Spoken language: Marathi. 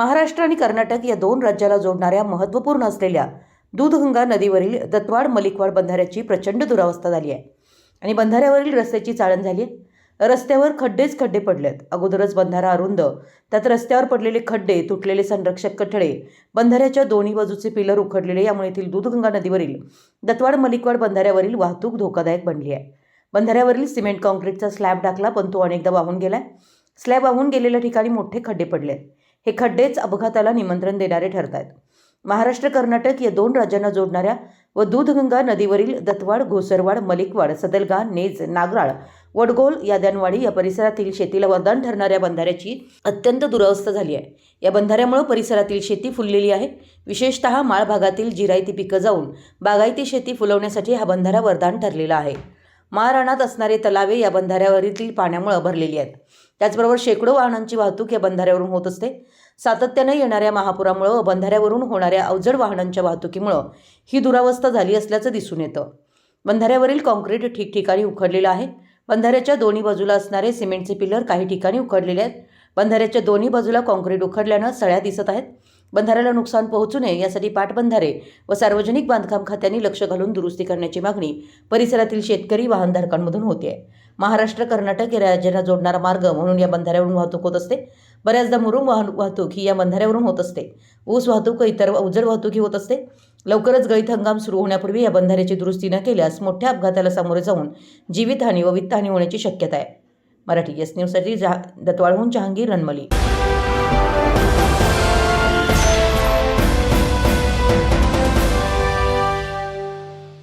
महाराष्ट्र आणि कर्नाटक या दोन राज्याला जोडणाऱ्या महत्त्वपूर्ण असलेल्या दूधगंगा नदीवरील दत्वाड मलिकवाड बंधाऱ्याची प्रचंड दुरावस्था झाली आहे. आणि बंधाऱ्यावरील रस्त्याची चाळण झाली आहे. रस्त्यावर खड्डेच खड्डे पडलेत. अगोदरच बंधारा अरुंद त्यात रस्त्यावर पडलेले खड्डे तुटलेले संरक्षक कठडे बंधाऱ्याच्या दोन्ही बाजूचे पिलर उखडलेले यामुळे येथील दूधगंगा नदीवरील दत्वाड मलिकवाड बंधाऱ्यावरील वाहतूक धोकादायक बनली आहे. बंधाऱ्यावरील सिमेंट कॉन्क्रीटचा स्लॅब टाकला पण तो अनेकदा वाहून गेलाय. स्लॅब वाहून गेलेल्या ठिकाणी मोठे खड्डे पडले आहेत हे खड्डेच अपघाताला निमंत्रण देणारे ठरत आहेत महाराष्ट्र कर्नाटक या दोन राज्यांना जोडणाऱ्या व दूधगंगा नदीवरील दत्तवाड घोसरवाड मलिकवाड सदलगा नेज नागराळ वडगोल यादनवाडी या परिसरातील शेतीला वरदान ठरणाऱ्या बंधाऱ्याची अत्यंत दुरावस्था झाली आहे. या बंधाऱ्यामुळे परिसरातील शेती फुललेली आहे. विशेषतः माळ भागातील जिरायती पिकं जाऊन बागायती शेती फुलवण्यासाठी हा बंधारा वरदान ठरलेला आहे. माळरानात असणारे तलावे या बंधाऱ्यावरील पाण्यामुळे भरलेली आहेत. त्याचबरोबर शेकडो वाहनांची वाहतूक या बंधाऱ्यावरून होत असते. सातत्यानं येणाऱ्या महापुरामुळं व बंधाऱ्यावरून होणाऱ्या अवजड वाहनांच्या वाहतुकीमुळं ही दुरावस्था झाली असल्याचं दिसून येतं. बंधाऱ्यावरील कॉन्क्रीट ठिकठिकाणी उखडलेलं आहे. बंधाऱ्याच्या दोन्ही बाजूला असणारे सिमेंटचे पिलर काही ठिकाणी उखडलेले आहेत. बंधाऱ्याच्या दोन्ही बाजूला कॉन्क्रीट उखडल्यानं सळ्या दिसत आहेत. बंधाऱ्याला नुकसान पोहोचू नये यासाठी पाटबंधारे व सार्वजनिक बांधकाम खात्यांनी लक्ष घालून दुरुस्ती करण्याची मागणी परिसरातील शेतकरी वाहनधारकांमधून होते. आहे महाराष्ट्र कर्नाटक या राज्यांना जोडणारा मार्ग म्हणून या बंधाऱ्यावरून वाहतूक होत असते. बऱ्याचदा मुरुम वाहन वाहतूक ही या बंधाऱ्यावरून होत असते. ऊस वाहतूक व इतर अवजड वाहतूक ही होत असते. लवकरच गळीत हंगाम सुरू होण्यापूर्वी या बंधाऱ्याची दुरुस्ती न केल्यास मोठ्या अपघाताला सामोरे जाऊन जीवितहानी व वित्तहानी होण्याची शक्यता आहे. मराठी एस न्यूजसाठी जा दत्वाळहून जहांगीर रणमली.